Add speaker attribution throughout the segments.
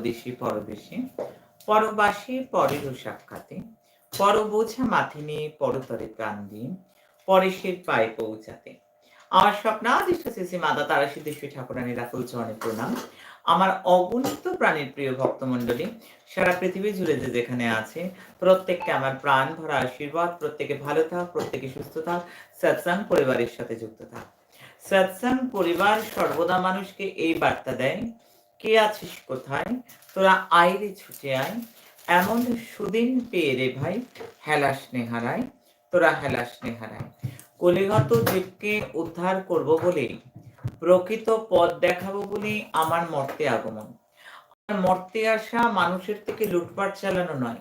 Speaker 1: পরদেশি, পরদেশে, পরবাসী পরের সাক্ষাতে পর বোঝা মাথে নিয়ে পরতরে প্রাণ দিয়ে পরেশের পায়ে পৌঁছাতে। আমার স্বপ্নাদিষ্ট শ্রী মাতা তারা সিদ্ধেশ্বরী ঠাকুরানী রাকুল চরণে প্রণাম। আমার অগণিত প্রাণের প্রিয় ভক্তমণ্ডলী, সারা পৃথিবী জুড়ে যে যেখানে আছে, প্রত্যেককে আমার প্রাণ ভরা আশীর্বাদ, প্রত্যেকে ভালো থাক, প্রত্যেকে সুস্থ থাক, সৎসাং পরিবারের সাথে যুক্ত থাক। সৎসাং পরিবার সর্বদা মানুষকে এই বার্তা দেয় কে আছিস কোথায়? তোরা আইরে ছুটে আয়। এমন সুদিন পেয়ে রে ভাই, হেলাস নেহারায়। তোরা হেলাস নেহারায়। কলিগত জীবকে উদ্ধার করব বলে, প্রকৃত পথ দেখাবো বলে আমার মর্তে আগমন। আমার মর্তে আসা মানুষের থেকে লুটপাট চালানো নয়।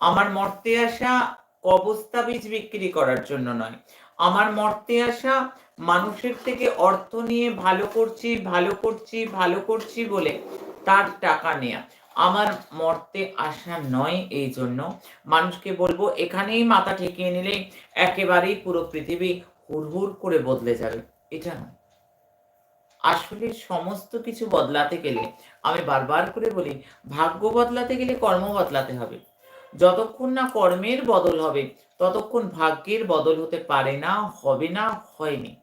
Speaker 1: আমার মর্তে আসা কবস্তা বীজ বিক্রি করার জন্য নয়। আমার মর্তে আসা মানুষের থেকে অর্থ নিয়ে ভালো করছি ভালো করছি ভালো করছি বলে তার টাকা নেয়া। আমার মর্তে আসা নয় এই জন্য। মানুষকে বলব, এখানেই মাথা ঠেকিয়ে নিলে একেবারেই পুরো পৃথিবী হুড়হুড় করে বদলে যাবে। এটা নয়। আসলে সমস্ত কিছু বদলাতে গেলে, আমি বারবার করে বলি, ভাগ্য বদলাতে গেলে কর্ম বদলাতে হবে। যতক্ষণ না কর্মের বদল হবে, ততক্ষণ ভাগ্যের বদল হতে পারে না, হবে না, হয়নি।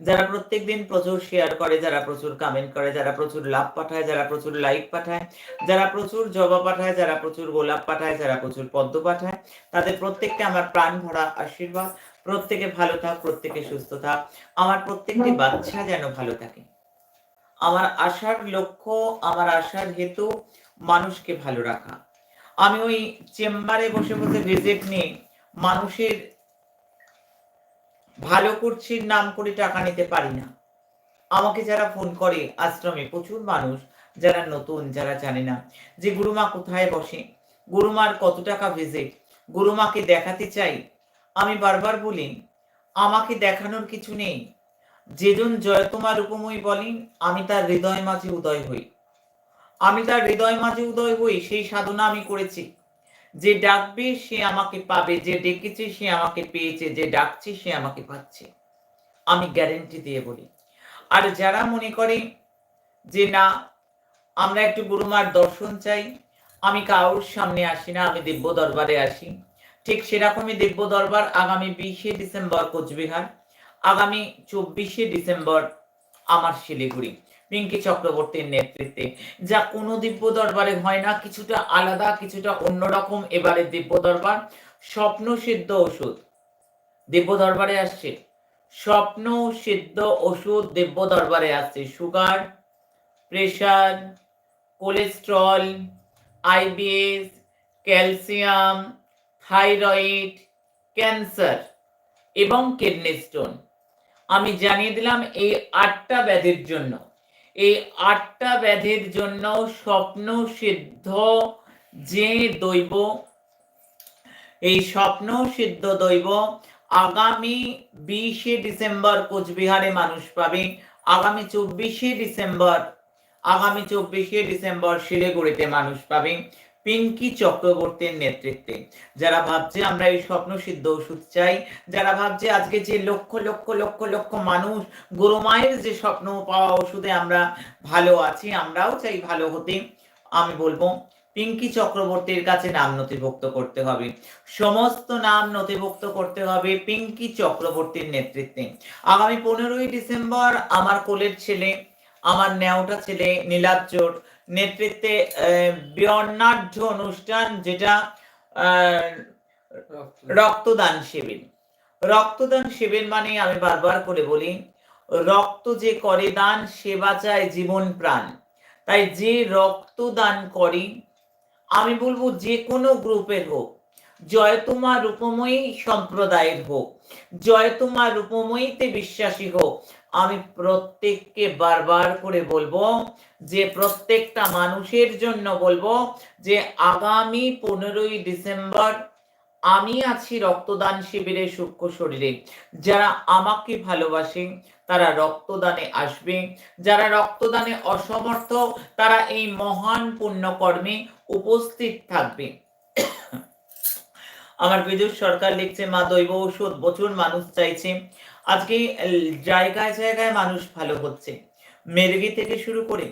Speaker 1: যারা প্রত্যেক দিন প্রচুর শেয়ার করে, যারা প্রচুর কমেন্ট করে, যারা প্রচুর লাভ পাঠায়, যারা প্রচুর লাইক পাঠায়, যারা প্রচুর জবা পাঠায়, যারা প্রচুর গোলাপ পাঠায়, যারা প্রচুর পদ্ম পাঠায়, তাদের প্রত্যেককে আমার প্রাণ ভরা আশীর্বাদ। প্রত্যেকে ভালো থাক, প্রত্যেকে সুস্থ থাক। আমার প্রত্যেকটি বাচ্চা যেন ভালো থাকে। আমার আশার লক্ষ্য, আমার আশার হেতু মানুষকে ভালো রাখা। আমি ওই চেম্বারে বসে বসে ভিজিট নিয়ে মানুষের ভালো করছি, নাম করে টাকা নিতে পারি না। আমাকে যারা ফোন করে, আশ্রমে প্রচুর মানুষ যারা নতুন, যারা জানে না যে গুরুমা কোথায় বসে, গুরুমার কত টাকা ভিজিট গুরুমাকে দেখাতে চাই। আমি বারবার বলি, আমাকে দেখানোর কিছু নেই। যেজন জয়তমার উপময় বলেন, আমি তার হৃদয় মাঝে উদয় হই। আমি তার হৃদয় মাঝে উদয় হই, সেই সাধনা আমি করেছি। যে ডাকবে, সে আমাকে পাবে। যে ডেকেছে, সে আমাকে পেয়েছে। যে ডাকছে, সে আমাকে পাচ্ছে। আমি গ্যারেন্টি দিয়ে বলি। আর যারা মনে করে যে না, আমরা একটু গুরুমার দর্শন চাই, আমি কারোর সামনে আসি না, আমি দিব্য দরবারে আসি। ঠিক সেরকমই দিব্য দরবার আগামী বিশে ডিসেম্বর কোচবিহার, আগামী চব্বিশে ডিসেম্বর আমার শিলিগুড়ি। পিঙ্কি চক্রবর্তীর নেতৃত্বে। যা কোনো দিব্য দরবারে হয় না, কিছুটা আলাদা, কিছুটা অন্যরকম এবারে দিব্য দরবার, স্বপ্ন সিদ্ধ ওষুধ। দিব্য দরবারে আসছে। স্বপ্ন সিদ্ধ ওষুধ দিব্য দরবারে আসছে। Sugar, pressure, cholesterol, IBS, calcium, thyroid, cancer এবং কিডনি স্টোন। আমি জানিয়ে দিলাম এই আটটা ব্যাধির জন্য। এই আটটা ব্যাধির জন্য স্বপ্ন সিদ্ধ যে দৈব, এই স্বপ্ন সিদ্ধ দৈব আগামী বিশে ডিসেম্বর কোচবিহারে মানুষ পাবে। আগামী চব্বিশে ডিসেম্বর, আগামী চব্বিশে ডিসেম্বর শিলিগুড়িতে মানুষ পাবে। পিঙ্কি চক্রবর্তীর নেতৃত্বে। যারা ভাবছে আমরা এই স্বপ্ন সিদ্ধ ওষুধ চাই, যারা ভাবছে আজকে যে লক্ষ লক্ষ লক্ষ লক্ষ মানুষ গুরুমায়ের যে স্বপ্ন পাওয়া ওষুধে আমরা ভালো আছি, আমরাও চাই ভালো হতে। আমি বলব, পিঙ্কি চক্রবর্তীর কাছে নাম নথিভুক্ত করতে হবে। সমস্ত নাম নথিভুক্ত করতে হবে পিঙ্কি চক্রবর্তীর নেতৃত্বে। আগামী পনেরোই ডিসেম্বর আমার কোলের ছেলে, আমার ন্যাওটা ছেলে নীলাজ্জোর নেতৃত্বে বর্ণাঢ্য অনুষ্ঠান যেটা রক্তদান শিবির। রক্তদান শিবির মানে আমি বারবার করে বলি, রক্ত যে করে দান, সে বাঁচায় জীবন প্রাণ। তাই যে রক্তদান করে, আমি বলব যে কোনো গ্রুপের হোক জয়তুমা রূপময়ী সম্প্রদায়ের হোক জয়তুমা রূপময়ীতে বিশ্বাসী হোক আমি প্রত্যেককে বারবার করে বলব যে প্রত্যেকটা মানুষের জন্য বলব যে আগামী পনেরোই ডিসেম্বর আমি আছি রক্তদান শিবিরে সূক্ষ্ম শরীরে। যারা আমাকে ভালোবাসে, তারা রক্তদানে আসবে। যারা রক্তদানে অসমর্থ, তারা এই মহান পুণ্যকর্মে উপস্থিত থাকবে। আমার বিদ্যুৎ সরকার লিখছে, মা, দৈব ঔষধ, প্রচুর মানুষ চাইছে। আজকে জায়গায় জায়গায় মানুষ ভালো হচ্ছে মেরগি থেকে শুরু করে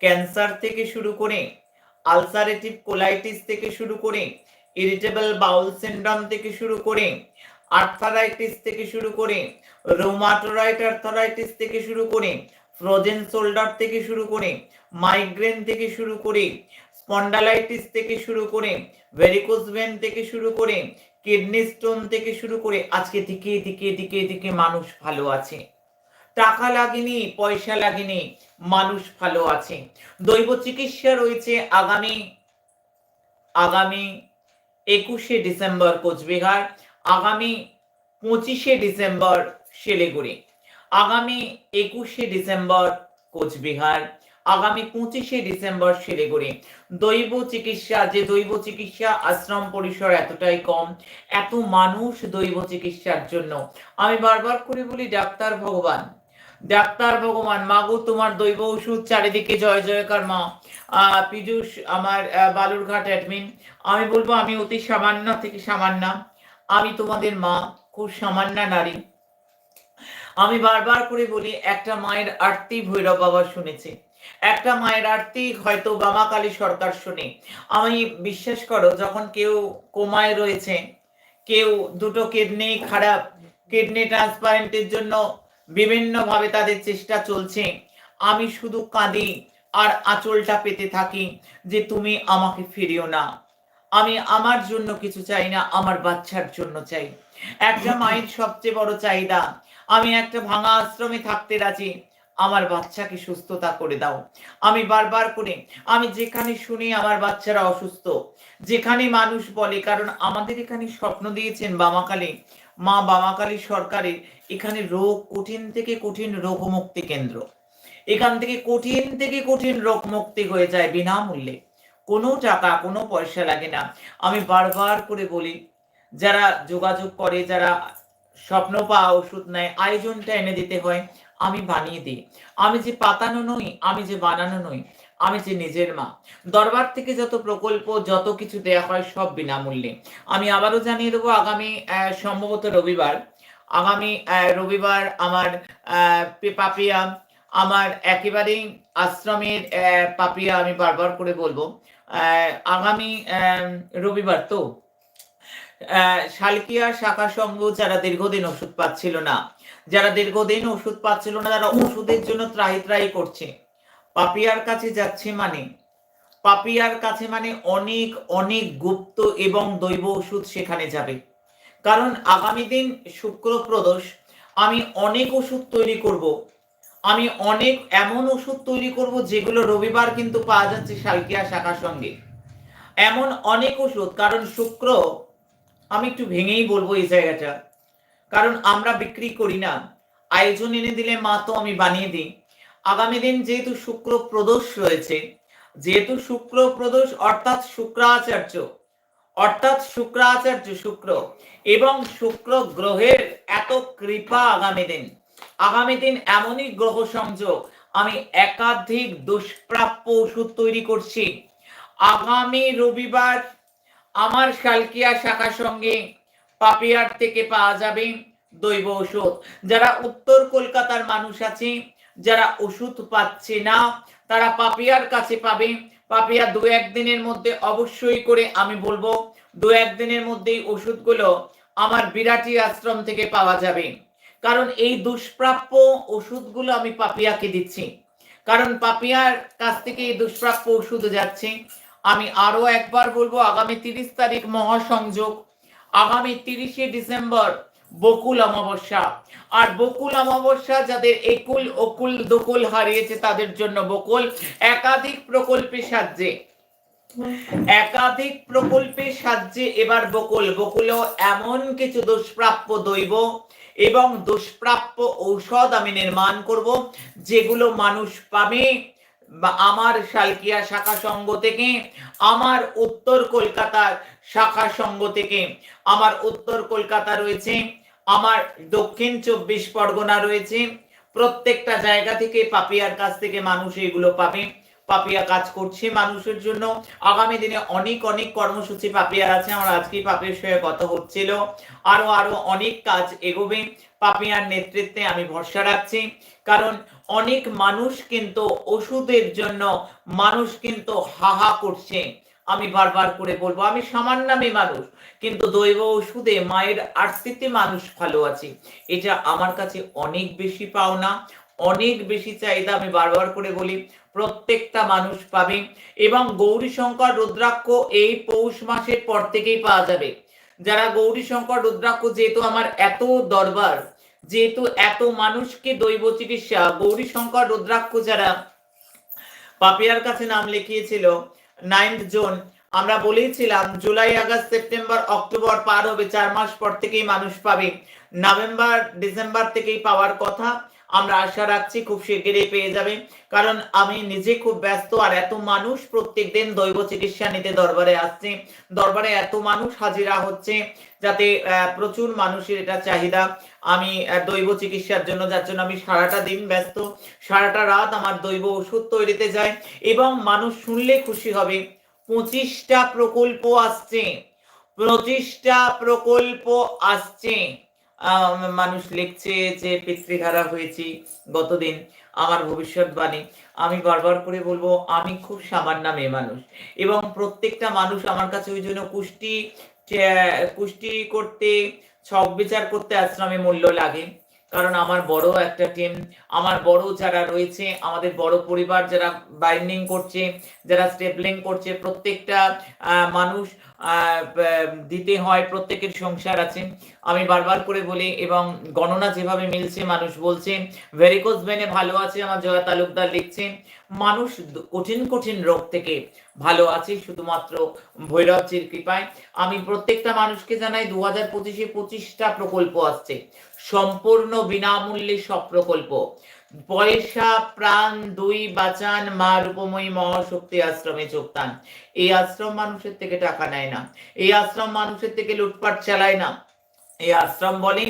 Speaker 1: ক্যান্সার থেকে শুরু করে আলসারেটিভ কোলাইটিস থেকে শুরু করে ইরিটেবল বাউল সিন্ড্রোম থেকে শুরু করে আর্থারাইটিস থেকে শুরু করে রোমাটোরাইট আর্থারাইটিস থেকে শুরু করে ফ্রোজেন শোল্ডার থেকে শুরু করে মাইগ্রেন থেকে শুরু করে স্পন্ডালাইটিস থেকে শুরু করে ভেরিকোজ ভেন থেকে শুরু করে কিডনি স্টোন থেকে শুরু করে আজকে দিকে দিকে দিকে দিকে মানুষ ভালো আছে। টাকা লাগেনি, পয়সা লাগেনি, মানুষ ভালো আছে। দৈব চিকিৎসা রয়েছে আগামী আগামী একুশে ডিসেম্বর কোচবিহার, আগামী পঁচিশে ডিসেম্বর শিলিগুড়ি, আগামী একুশে ডিসেম্বর কোচবিহার। আগামী পঁচিশে ডিসেম্বর শিলিগুড়ি। দৈব চিকিৎসা, যে দৈব চিকিৎসা আশ্রম পরিসর এতটাই কম, এত মানুষ দৈব চিকিৎসার জন্য। আমি বারবার করে বলি, ডাক্তার ভগবান ডাক্তার ভগবান, মাগো, তোমার দৈব ওষুধ চারিদিকে জয় জয়কার মা। পীযূষ, আমার বালুরঘাট অ্যাডমিন আমি বলব, আমি অতি সামান্য থেকে সামান্য। আমি তোমাদের মা, খুব সামান্য নারী। আমি বারবার করে বলি, একটা মায়ের আরতি ভৈরব বাবা শুনেছে। একটা মায়ের আরতি হয়তো বামাকালী সরকার শুনে। আমি বিশ্বাস করো, যখন কেউ কোমায় রয়েছে, কেউ দুটো কিডনি খারাপ, কিডনি ট্রান্সপারেন্টের জন্য বিভিন্নভাবে তাদের চেষ্টা চলছে, আমি শুধু কাঁদি আর আঁচলটা পেতে থাকি যে তুমি আমাকে ফিরিও না। আমি আমার জন্য কিছু চাই না, আমার বাচ্চার জন্য চাই। একটা মায়ের সবচেয়ে বড় চাহিদা, আমি একটা ভাঙা আশ্রমে থাকতে রাজি আমার বাচ্চাকে সুস্থতা করে দাও। আমি বারবার করে, আমি যেখানে শুনি আমার বাচ্চারা অসুস্থ। যেখানে মানুষ বলে, কারণ আমাদের এখানে স্বপ্ন দিয়েছেন বামাকালী, মা বামাকালী সরকারের এখানে রোগ কঠিন থেকে কঠিন রোগ মুক্তি কেন্দ্র। এখান থেকে কঠিন থেকে কঠিন রোগ মুক্তি হয়ে যায় বিনামূল্যে। কোনো টাকা, কোনো পয়সা লাগে না। আমি বারবার করে বলি, যারা যোগাযোগ করে, যারা স্বপ্ন পাওয়া ওষুধ নেয়, আয়োজনটা এনে দিতে হয়। আমি বানিয়ে দিই। আমি যে পাতানো নই, আমি যে বানানো নই, আমি যে নিজের মা। দরবার থেকে যত প্রকল্প, যত কিছু দেয়া হয় সব বিনামূল্যে। আমি আবারও জানিয়ে দেবো, আগামী সম্ভবত রবিবার, আগামী রবিবার আমার পাপিয়া, আমার একেবারেই আশ্রমের পাপিয়া আমি বারবার করে বলব আগামী রবিবার তো শালকিয়া শাখা সংঘ যারা দীর্ঘদিন ওষুধ পাচ্ছিল না যারা দীর্ঘদিন ওষুধ পাচ্ছিল না, তারা ওষুধের জন্য ত্রাহি ত্রাহি করছে। পাপিয়ার কাছে যাচ্ছে মানে পাপিয়ার কাছে মানে অনেক অনেক গুপ্ত এবং দৈব ওষুধ সেখানে যাবে। কারণ আগামী দিন শুক্র প্রদোষ, আমি অনেক ওষুধ তৈরি করব। আমি অনেক এমন ওষুধ তৈরি করব যেগুলো রবিবার কিন্তু পাওয়া যাচ্ছে শালকিয়া শাখার সঙ্গে। এমন অনেক ওষুধ, কারণ শুক্র, আমি একটু ভেঙেই বলব এই জায়গাটা কারণ আমরা বিক্রি করি না। আয়োজন এনে দিলে মা তো আমি বানিয়ে দিই। আগামী দিন যেহেতু শুক্র প্রদোষ রয়েছে, যেহেতু শুক্র প্রদোষ অর্থাৎ শুক্রাচার্য অর্থাৎ শুক্রাচার্য শুক্র এবং শুক্র গ্রহের এত কৃপা আগামী দিন। আগামী দিন এমনই গ্রহ সংযোগ, আমি একাধিক দুষ্প্রাপ্য ওষুধ তৈরি করছি। আগামী রবিবার আমার শালকিয়া শাখার সঙ্গে পাপিয়ার থেকে পাওয়া যাবে দৈব ওষুধ যারা উত্তর কলকাতার মানুষ আছে, যারা ওষুধ পাচ্ছে না, তারা পাপিয়ার কাছে পাবে। পাপিয়া দু একদিনের মধ্যে অবশ্যই করে আমি বলব, দু একদিনের মধ্যেই ওষুধগুলো আমার বিরাটি আশ্রম থেকে পাওয়া যাবে। কারণ এই দুষ্প্রাপ্য ওষুধগুলো আমি পাপিয়াকে দিচ্ছি। কারণ পাপিয়ার কাছ থেকে এই দুষ্প্রাপ্য ওষুধ যাচ্ছে। আমি আরও একবার বলব, আগামী তিরিশ তারিখ মহাসংযোগ আগামী তিরিশে ডিসেম্বর বকুল অমাবস্যা। আর বকুল অমাবস্যা যাদের একুল, অকুল, দকুল হারিয়েছে তাদের জন্য বকুল একাধিক প্রকল্পে সাহায্যে। একাধিক প্রকল্পে সাহায্যে এবার বকুল। বকুলেও এমন কিছু দুষ্প্রাপ্য দৈব এবং দুষ্প্রাপ্য ঔষধ আমি নির্মাণ করব, যেগুলো মানুষ পাবে আমার শালকিয়া শাখা সংঘ থেকে, আমার উত্তর কলকাতার শাখা সংঘ থেকে, আমার উত্তর কলকাতা রয়েছে, আমার দক্ষিণ চব্বিশ পরগনা রয়েছে, প্রত্যেকটা জায়গা থেকে পাপিয়ার কাছ থেকে মানুষ এগুলো পাবে। পাপিয়া কাজ করছে মানুষের জন্য। আগামী দিনে অনেক অনেক কর্মসূচি পাপিয়ার আছে। আমার আজকেই পাপিয়ার সঙ্গে কথা হচ্ছিল। আরও আরও অনেক কাজ এগোবে পাপিয়ার নেতৃত্বে, আমি ভরসা রাখছি। কারণ অনেক মানুষ কিন্তু ওষুধের জন্য, মানুষ কিন্তু হাহা করছে। আমি বারবার করে বলব, আমি সামান্যামী মানুষ, কিন্তু দৈব ওষুধে মায়ের আরতিতে মানুষ ভালো আছে। এটা আমার কাছে অনেক বেশি পাওনা। অনেক বেশি চাহিদা আমি বারবার করে বলি, প্রত্যেকটা মানুষ পাবে এবং গৌরী শঙ্কর রুদ্রাক্ষ এই পৌষ মাসের পর থেকেই পাওয়া যাবে। যারা গৌরী শঙ্কর রুদ্রাক্ষ, যেহেতু আমার এত দরবার, যেহেতু এত মানুষকে দৈব চিকিৎসা গৌরী শঙ্কর রুদ্রাক্ষ যারা পাপিয়ার কাছে নাম লিখিয়েছিল নাইন্থ জোন আমরা বলেছিলাম, জুলাই, আগস্ট, সেপ্টেম্বর, অক্টোবর পার হবে, চার মাস পর থেকেই মানুষ পাবে। নভেম্বর, ডিসেম্বর থেকেই পাওয়ার কথা। আমরা আশা রাখছি খুব শিগগিরই পেয়ে যাবে। কারণ আমি নিজে খুব ব্যস্ত আর এত মানুষ প্রত্যেক দিন দৈব চিকিৎসা নিতে দরবারে আসছে। দরবারে এত মানুষ হাজিরা হচ্ছে যাতে প্রচুর মানুষের এটা চাহিদা। আমি দৈব চিকিৎসার জন্য, যার জন্য আমি সারাটা দিন ব্যস্ত, সারাটা রাত আমার দৈব ওষুধ তৈরিতে যায় এবং মানুষ শুনলে খুশি হবে। পঁচিশটা প্রকল্প আসছে, পঁচিশটা প্রকল্প আসছে। মানুষ লিখছে যে, পিতৃহারা হয়েছি গতদিন আমার ভবিষ্যৎবাণী। আমি বারবার করে বলব, আমি খুব সামান্য মেয়ে মানুষ এবং প্রত্যেকটা মানুষ আমার কাছে ওই জন্য কুষ্টি কুষ্টি করতে সব বিচার করতে আশ্রমে মূল্য লাগে। কারণ আমার বড় একটা টিম আমার বড় যারা রয়েছে, আমাদের বড় পরিবার যারা বাইন্ডিং করছে, যারা স্টেপলিং করছে, প্রত্যেকটা মানুষ দিতে হয়, প্রত্যেকের সংসার আছে। আমি বারবার করে বলি এবং গণনা যেভাবে মিলছে, মানুষ বলছে ভেরিকোজ ভেনে ভালো আছে, আমার জয়া তালুকদার লিখছে। মানুষ কঠিন কঠিন রোগ থেকে ভালো আছে, শুধুমাত্র ভৈরবজির কৃপায়। আমি প্রত্যেকটা মানুষকে জানাই দু হাজার পঁচিশে পঁচিশটা প্রকল্প আসছে। সম্পূর্ণ বিনামূল্যে সব প্রকল্প পয়সা, প্রাণ, দুই বাঁচান, মা রূপময়ী মহাশক্তি আশ্রমে যোগদান এই আশ্রম মানুষের থেকে টাকা নেয় না। এই আশ্রম মানুষের থেকে লুটপাট চালায় না। এই আশ্রম বলে,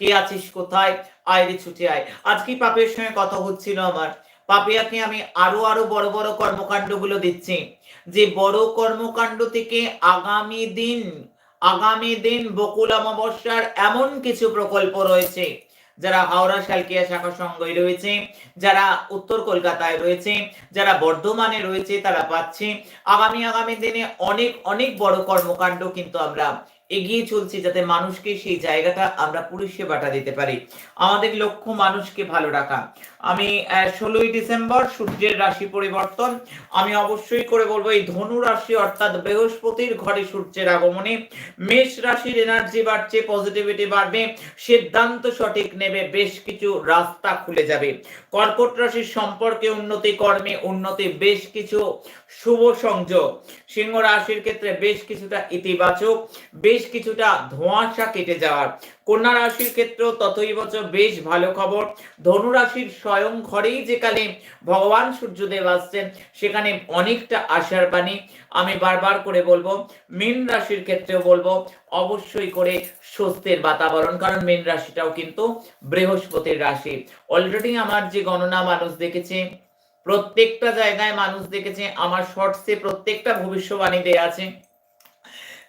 Speaker 1: কে আছিস কোথায়? আয়রে ছুটে আয়। আজকে পাপের সঙ্গে কথা হচ্ছিল আমার? পাপিয়াকে আমি আরও আরও বড় বড় কর্মকাণ্ডগুলো দিচ্ছি। যে বড় কর্মকাণ্ড থেকে আগামী দিন আগামী দিন বকুল অমাবস্যার এমন কিছু প্রকল্প রয়েছে, যারা হাওড়া, শালকিয়া শাখা সংঘই রয়েছে, যারা উত্তর কলকাতায় রয়েছে, যারা বর্ধমানে রয়েছে, তারা পাচ্ছে। আগামী আগামী দিনে অনেক অনেক বড় কর্মকাণ্ড কিন্তু আমরা এগিয়ে চলছি যাতে মানুষকে সেই জায়গাটা আমরা পরিষেবাটা দিতে পারি। আমাদের লক্ষ্য মানুষকে ভালো রাখা। আমি ষোলোই ডিসেম্বর সূর্যের রাশি পরিবর্তন। আমি অবশ্যই করে বলব, এই ধনু রাশি অর্থাৎ বৃহস্পতির ঘরে সূর্যের আগমনে মেষ রাশির এনার্জি বাড়ছে পজিটিভিটি বাড়বে, সিদ্ধান্ত সঠিক নেবে, বেশ কিছু রাস্তা খুলে যাবে। কর্কট রাশির সম্পর্কে উন্নতি কর্মে উন্নতি, বেশ কিছু শুভ সংযোগ। সিংহ রাশির ক্ষেত্রে বেশ কিছুটা ইতিবাচক, বেশ কিছুটা ধোঁয়াশা কেটে যাওয়ার। কন্যা রাশির ক্ষেত্রেও ততই বছর বেশ ভালো খবর। ধনু রাশির স্বয়ং ঘরেই যেখানে ভগবান সূর্যদেব আসছেন, সেখানে অনেকটা আশার বাণী। আমি বারবার করে বলব, মীন রাশির ক্ষেত্রেও বলব, অবশ্যই করে স্বস্তির বাতাবরণ, কারণ মীন রাশিটাও কিন্তু বৃহস্পতির রাশি। অলরেডি আমার যে গণনা মানুষ দেখেছে, প্রত্যেকটা জায়গায় মানুষ দেখেছে, আমার শর্টসে প্রত্যেকটা ভবিষ্যবাণী দেয়া আছে।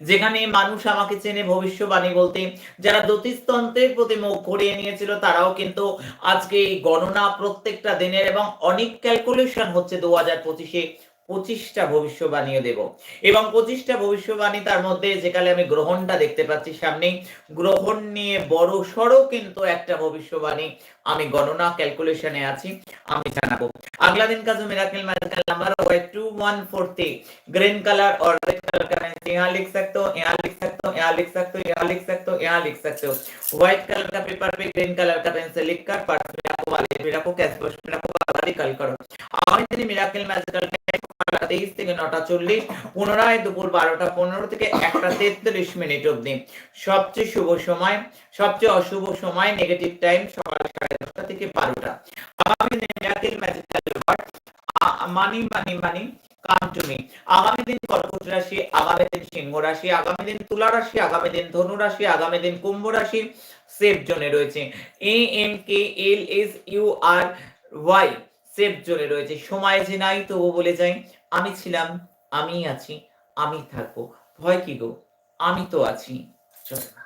Speaker 1: যেখানে মানুষ আমাকে চেনে ভবিষ্যবাণী বলতে, যারা জ্যোতিষতন্ত্রের প্রতি মুখ ঘুরিয়ে নিয়েছিল, তারাও কিন্তু আজকে এই গণনা প্রত্যেকটা দিনের এবং অনেক ক্যালকুলেশন হচ্ছে দু হাজার পঁচিশে। পঁচিশটা ভবিষ্যবাণীও দেব। এবং পঁচিশটা ভবিষ্যবাণী তার মধ্যে যেখানে আমি গ্রহণটা দেখতে পাচ্ছি সামনে, গ্রহণ নিয়ে বড় সড়ো কিন্তু একটা ভবিষ্যবাণী আমি গণনা ক্যালকুলেশনে আছি, আমি জানাব। আগলা দিন কাজ miracle miracle number Y two one four three green colour or colour और रेड कलर का मैं यहाँ लिख सकते हो यहाँ लिख सकते हो यहाँ लिख सकते हो यहाँ लिख सकते हो यहाँ लिख सकते हो व्हाइट कलर का पेपर पे ग्रीन कलर का पेन से लिख कर पर्स में आपको वाले मेरा को कैश बॉक्स में आपको বারবারই কল করো আমি তিনি মিরাকেল ম্যাজিক্যাল তেইশ থেকে নটা চল্লিশ পুনরায় দুপুর বারোটা পনেরো থেকে একটা তেত্রিশ মিনিট অবধি সবচেয়ে শুভ সময় সবচেয়ে অশুভ সময় নেগেটিভ টাইম সকাল সাড়ে দশটা থেকে বারোটা আগামী দিনে মিরাকেল ম্যাজিক্যাল মানি মানি মানি আগামী দিন কর্কট রাশি, আগামী দিন সিংহ রাশি, আগামী দিন তুলা রাশি, আগামী দিন ধনু রাশি, আগামী দিন কুম্ভ রাশি। সেফ জোনে রয়েছে। A M K L S U R Y safe জোনে রয়েছে। সময় যে নাই, তবু বলে যাই, আমি ছিলাম আমি আছি, আমি থাকব। ভয় কি গো? আমি তো আছি। চলো